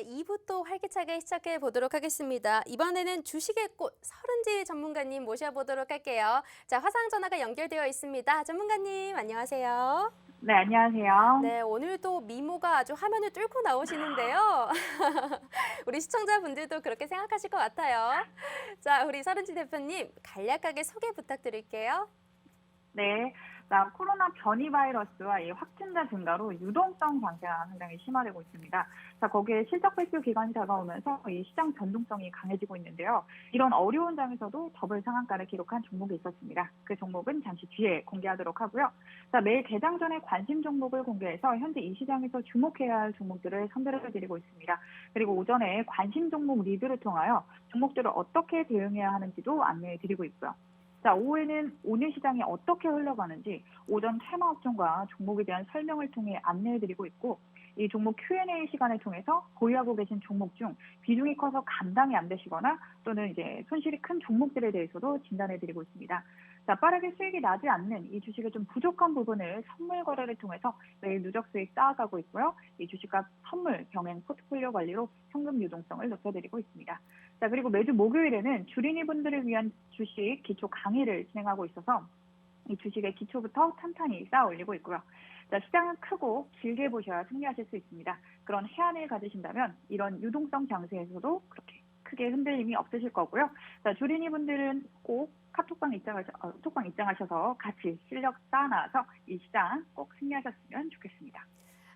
네, 2부 또 활기차게 시작해 보도록 하겠습니다. 이번에는 주식의 꽃 서른지 전문가님 모셔보도록 할게요. 자, 화상 전화가 연결되어 있습니다. 전문가님, 안녕하세요. 네, 안녕하세요. 네, 오늘도 미모가 아주 화면을 뚫고 나오시는데요. 우리 시청자분들도 그렇게 생각하실 것 같아요. 자, 우리 서른지 대표님, 간략하게 소개 부탁드릴게요. 네. 자, 코로나 변이 바이러스와 이 확진자 증가로 유동성 장세가 상당히 심화되고 있습니다. 자, 거기에 실적 발표 기간이 다가오면서 이 시장 변동성이 강해지고 있는데요. 이런 어려운 장에서도 더블 상한가를 기록한 종목이 있었습니다. 그 종목은 잠시 뒤에 공개하도록 하고요. 자, 매일 개장 전에 관심 종목을 공개해서 현재 이 시장에서 주목해야 할 종목들을 선별해 드리고 있습니다. 그리고 오전에 관심 종목 리드를 통하여 종목들을 어떻게 대응해야 하는지도 안내해 드리고 있고요. 자, 오후에는 오늘 시장이 어떻게 흘러가는지 오전 테마 업종과 종목에 대한 설명을 통해 안내해드리고 있고 이 종목 Q&A 시간을 통해서 보유하고 계신 종목 중 비중이 커서 감당이 안 되시거나 또는 이제 손실이 큰 종목들에 대해서도 진단해드리고 있습니다. 자, 빠르게 수익이 나지 않는 이 주식의 좀 부족한 부분을 선물 거래를 통해서 매일 누적 수익 쌓아가고 있고요. 이 주식과 선물 병행 포트폴리오 관리로 현금 유동성을 높여드리고 있습니다. 자, 그리고 매주 목요일에는 주린이 분들을 위한 주식 기초 강의를 진행하고 있어서 이 주식의 기초부터 탄탄히 쌓아 올리고 있고요. 자, 시장은 크고 길게 보셔야 승리하실 수 있습니다. 그런 해안을 가지신다면 이런 유동성 장세에서도 그렇게 크게 흔들림이 없으실 거고요. 자, 주린이 분들은 꼭 카톡방 입장하셔, 어, 톡방 입장하셔서 같이 실력 쌓아놔서 이 시장 꼭 승리하셨으면 좋겠습니다.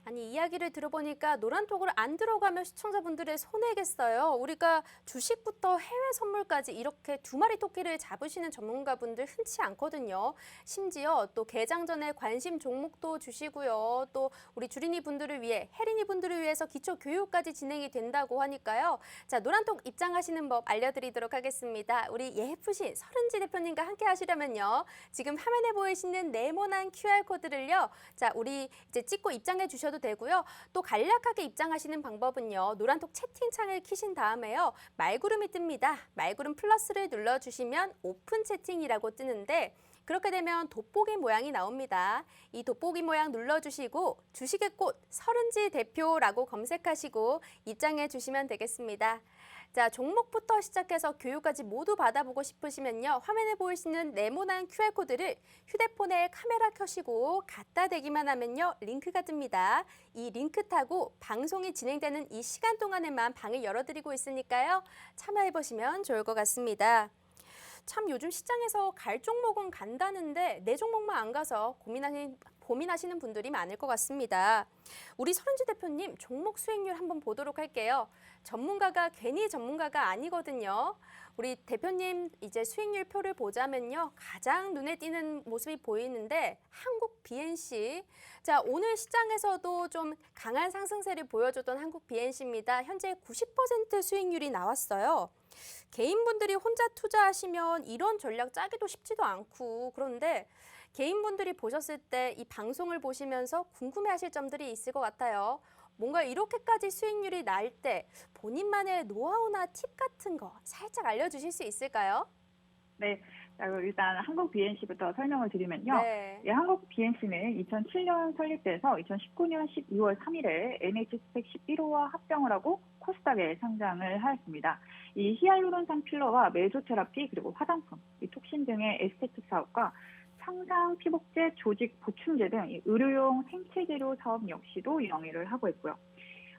아니 이야기를 들어보니까 노란톡을 안 들어가면 시청자분들의 손해겠어요. 우리가 주식부터 해외 선물까지 이렇게 두 마리 토끼를 잡으시는 전문가분들 흔치 않거든요. 심지어 또 개장 전에 관심 종목도 주시고요. 또 우리 주린이 분들을 위해 혜린이 분들을 위해서 기초 교육까지 진행이 된다고 하니까요. 자 노란톡 입장하시는 법 알려드리도록 하겠습니다. 우리 예쁘신 서른지 대표님과 함께 하시려면요. 지금 화면에 보이시는 네모난 QR 코드를요. 자 우리 이제 찍고 입장해 주셔도 되고요. 또 간략하게 입장하시는 방법은요. 노란톡 채팅창을 키신 다음에요. 말구름이 뜹니다. 말구름 플러스를 눌러주시면 오픈 채팅이라고 뜨는데 그렇게 되면 돋보기 모양이 나옵니다. 이 돋보기 모양 눌러주시고 주식의 꽃 서른지 대표라고 검색하시고 입장해 주시면 되겠습니다. 자, 종목부터 시작해서 교육까지 모두 받아보고 싶으시면요. 화면에 보이시는 네모난 QR코드를 휴대폰에 카메라 켜시고 갖다 대기만 하면요. 링크가 뜹니다. 이 링크 타고 방송이 진행되는 이 시간 동안에만 방을 열어드리고 있으니까요. 참여해보시면 좋을 것 같습니다. 참 요즘 시장에서 갈 종목은 간다는데 내 종목만 안 가서 고민하는 고민하시는 분들이 많을 것 같습니다. 우리 서른지 대표님 종목 수익률 한번 보도록 할게요. 전문가가 괜히 전문가가 아니거든요. 우리 대표님 이제 수익률 표를 보자면요. 가장 눈에 띄는 모습이 보이는데 한국 BNC. 자, 오늘 시장에서도 좀 강한 상승세를 보여줬던 한국 BNC입니다. 현재 90% 수익률이 나왔어요. 개인분들이 혼자 투자하시면 이런 전략 짜기도 쉽지도 않고 그런데 개인분들이 보셨을 때 이 방송을 보시면서 궁금해하실 점들이 있을 것 같아요. 뭔가 이렇게까지 수익률이 날 때 본인만의 노하우나 팁 같은 거 살짝 알려주실 수 있을까요? 네. 일단 한국 BNC부터 설명을 드리면요. 네. 예, 한국 BNC는 2007년 설립돼서 2019년 12월 3일에 NH스펙 11호와 합병을 하고 코스닥에 상장을 하였습니다. 이 히알루론산 필러와 메소테라피 그리고 화장품, 이 톡신 등의 에스테틱 사업과 상상 피복제, 조직 보충제 등이 의료용 생체 재료 사업 역시도 영위를 하고 있고요.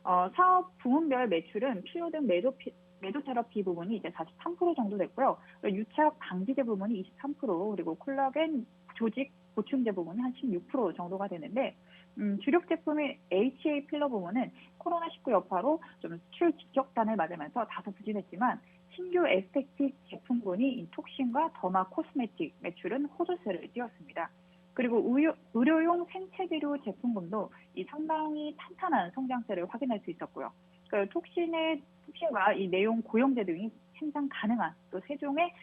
어, 사업 부문별 매출은 필러 등 메조피, 메조테라피 부분이 이제 43% 정도 됐고요. 유착 방지제 부분이 23% 그리고 콜라겐 조직 보충제 부분이 한 16% 정도가 되는데 음, 주력 제품인 HA 필러 부분은 코로나19 여파로 좀 수출 직격탄을 맞으면서 다소 부진했지만 신규 에스테틱 제품군이 이 톡신과 더마 코스메틱 매출은 호조세를 띄웠습니다. 그리고 의료, 의료용 생체비료 제품군도 이 상당히 탄탄한 성장세를 확인할 수 있었고요. 그 톡신의 톡신과 이 내용 고용제 등이 생산 가능한 또 세종의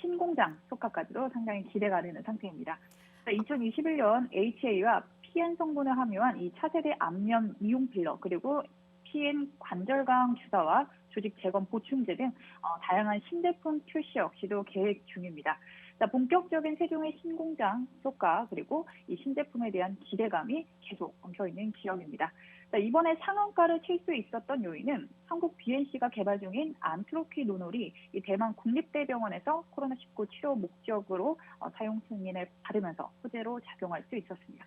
신공장 속가까지도 상당히 기대가 되는 상태입니다. 2021년 HA와 PN 성분을 함유한 이 차세대 안면 미용 필러 그리고 PN 관절강 주사와 조직 재건 보충제 등 어, 다양한 신제품 출시 역시도 계획 중입니다. 자, 본격적인 세종의 신공장 효과 그리고 이 신제품에 대한 기대감이 계속 엉켜 있는 기업입니다. 자, 이번에 상한가를 칠 수 있었던 요인은 한국 BNC가 개발 중인 안트로키노놀이 이 대만 국립대병원에서 코로나19 치료 목적으로 어, 사용 승인을 받으면서 호재로 작용할 수 있었습니다.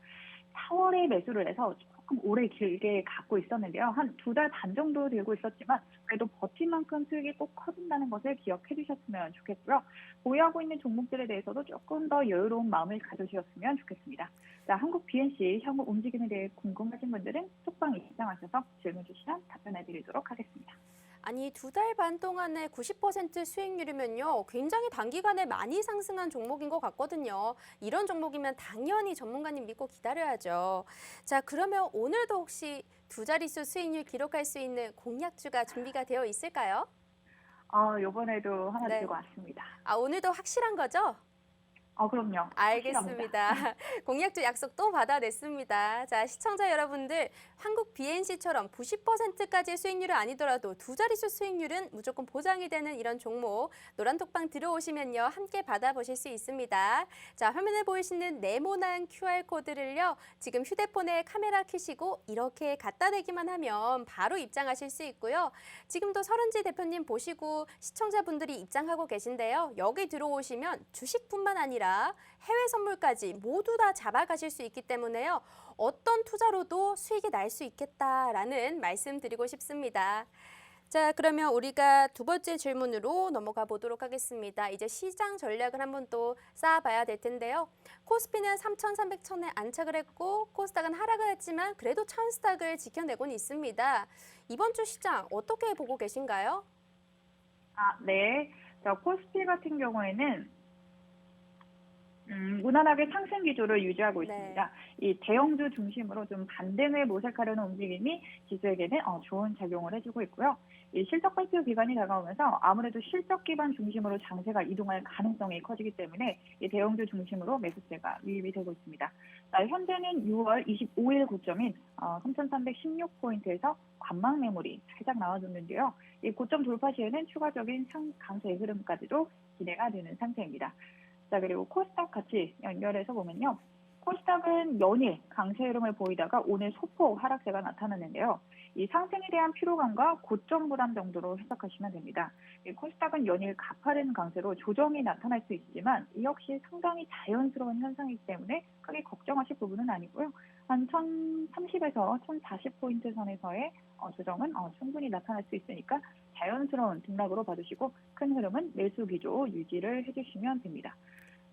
4월에 매수를 해서 조금 오래 길게 갖고 있었는데요. 한 두 달 반 정도 들고 있었지만 그래도 버틴 만큼 수익이 꼭 커진다는 것을 기억해 주셨으면 좋겠고요. 보유하고 있는 종목들에 대해서도 조금 더 여유로운 마음을 가져주셨으면 좋겠습니다. 자, 한국 BNC 향후 움직임에 대해 궁금하신 분들은 톡방 입장하셔서 질문 주시면 답변해 드리도록 하겠습니다. 아니 두 달 반 동안에 90% 수익률이면요 굉장히 단기간에 많이 상승한 종목인 것 같거든요. 이런 종목이면 당연히 전문가님 믿고 기다려야죠. 자 그러면 오늘도 혹시 두 자릿수 수익률 기록할 수 있는 공약주가 준비가 되어 있을까요? 아, 요번에도 하나 네. 들고 왔습니다. 아 오늘도 확실한 거죠? 아, 그럼요. 알겠습니다. 공약주 약속 또 받아냈습니다. 자, 시청자 여러분들, 한국 BNC처럼 90%까지의 수익률은 아니더라도 두 자릿수 수익률은 무조건 보장이 되는 이런 종목, 노란톡방 들어오시면요, 함께 받아보실 수 있습니다. 자, 화면에 보이시는 네모난 QR코드를요, 지금 휴대폰에 카메라 켜시고 이렇게 갖다 대기만 하면 바로 입장하실 수 있고요. 지금도 서른지 대표님 보시고 시청자분들이 입장하고 계신데요. 여기 들어오시면 주식뿐만 아니라 해외 선물까지 모두 다 잡아가실 수 있기 때문에요. 어떤 투자로도 수익이 날 수 있겠다라는 말씀 드리고 싶습니다. 자, 그러면 우리가 두 번째 질문으로 넘어가 보도록 하겠습니다. 이제 시장 전략을 한번 또 쌓아봐야 될 텐데요. 코스피는 3,300천에 안착을 했고 코스닥은 하락을 했지만 그래도 찬스닥을 지켜내고는 있습니다. 이번 주 시장 어떻게 보고 계신가요? 아, 네. 자, 코스피 같은 경우에는 음, 무난하게 상승 기조를 유지하고 네. 있습니다. 이 대형주 중심으로 좀 반등을 모색하려는 움직임이 지수에게는 어, 좋은 작용을 해주고 있고요. 이 실적 발표 기간이 다가오면서 아무래도 실적 기반 중심으로 장세가 이동할 가능성이 커지기 때문에 이 대형주 중심으로 매수세가 유입이 되고 있습니다. 자, 현재는 6월 25일 고점인 어, 3,316포인트에서 관망 매물이 살짝 나와줬는데요. 이 고점 돌파 시에는 추가적인 상, 강세 흐름까지도 기대가 되는 상태입니다. 자, 그리고 코스닥 같이 연결해서 보면요. 코스닥은 연일 강세 흐름을 보이다가 오늘 소폭 하락세가 나타났는데요. 이 상승에 대한 피로감과 고점 불안 정도로 해석하시면 됩니다. 이 코스닥은 연일 가파른 강세로 조정이 나타날 수 있지만 이 역시 상당히 자연스러운 현상이기 때문에 크게 걱정하실 부분은 아니고요. 한 1030에서 1040포인트 선에서의 어, 조정은 어, 충분히 나타날 수 있으니까 자연스러운 등락으로 봐주시고 큰 흐름은 매수 기조 유지를 해주시면 됩니다.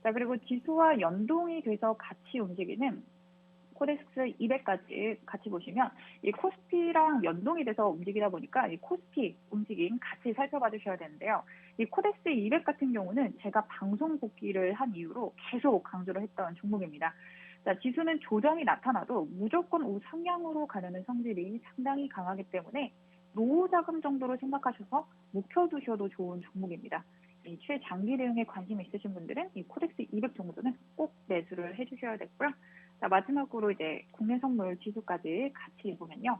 자 그리고 지수와 연동이 돼서 같이 움직이는 코덱스 200까지 같이 보시면 이 코스피랑 연동이 돼서 움직이다 보니까 이 코스피 움직임 같이 살펴봐 주셔야 되는데요. 이 코덱스 200 같은 경우는 제가 방송 복귀를 한 이후로 계속 강조를 했던 종목입니다. 자, 지수는 조정이 나타나도 무조건 우상향으로 가려는 성질이 상당히 강하기 때문에 노후 자금 정도로 생각하셔서 묵혀두셔도 좋은 종목입니다. 이 최장기 대응에 관심 있으신 분들은 이 코덱스 200 정도는 꼭 매수를 해주셔야 되고요. 자, 마지막으로 이제 국내 선물 지수까지 같이 보면요.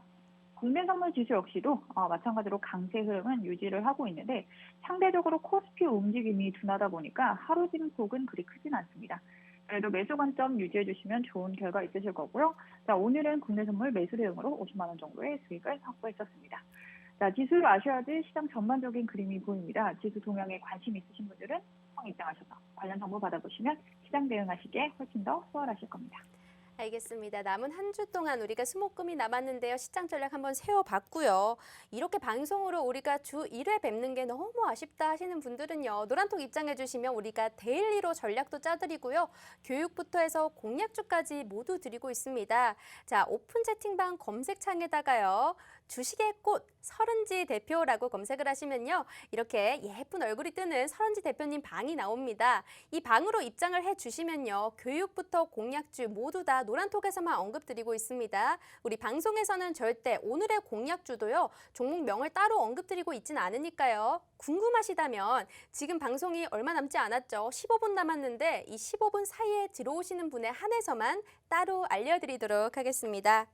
국내 선물 지수 역시도 어, 마찬가지로 강세 흐름은 유지를 하고 있는데 상대적으로 코스피 움직임이 둔하다 보니까 하루 진폭은 그리 크진 않습니다. 그래도 매수 관점 유지해 주시면 좋은 결과 있으실 거고요. 자, 오늘은 국내 선물 매수 대응으로 50만 원 정도의 수익을 확보했었습니다. 자, 지수를 아셔야 될 시장 전반적인 그림이 보입니다. 지수 동향에 관심 있으신 분들은 성 입장하셔서 관련 정보 받아보시면 시장 대응하시기에 훨씬 더 수월하실 겁니다. 알겠습니다. 남은 한 주 동안 우리가 수목금이 남았는데요. 시장 전략 한번 세워봤고요. 이렇게 방송으로 우리가 주 1회 뵙는 게 너무 아쉽다 하시는 분들은요. 노란톡 입장해 주시면 우리가 데일리로 전략도 짜드리고요. 교육부터 해서 공약주까지 모두 드리고 있습니다. 자, 오픈 채팅방 검색창에다가요. 주식의 꽃 서른지 대표라고 검색을 하시면요. 이렇게 예쁜 얼굴이 뜨는 서른지 대표님 방이 나옵니다. 이 방으로 입장을 해 주시면요. 교육부터 공약주 모두 다 노란톡에서만 언급드리고 있습니다. 우리 방송에서는 절대 오늘의 공약주도요. 종목명을 따로 언급드리고 있진 않으니까요. 궁금하시다면 지금 방송이 얼마 남지 않았죠. 15분 남았는데 이 15분 사이에 들어오시는 분에 한해서만 따로 알려드리도록 하겠습니다.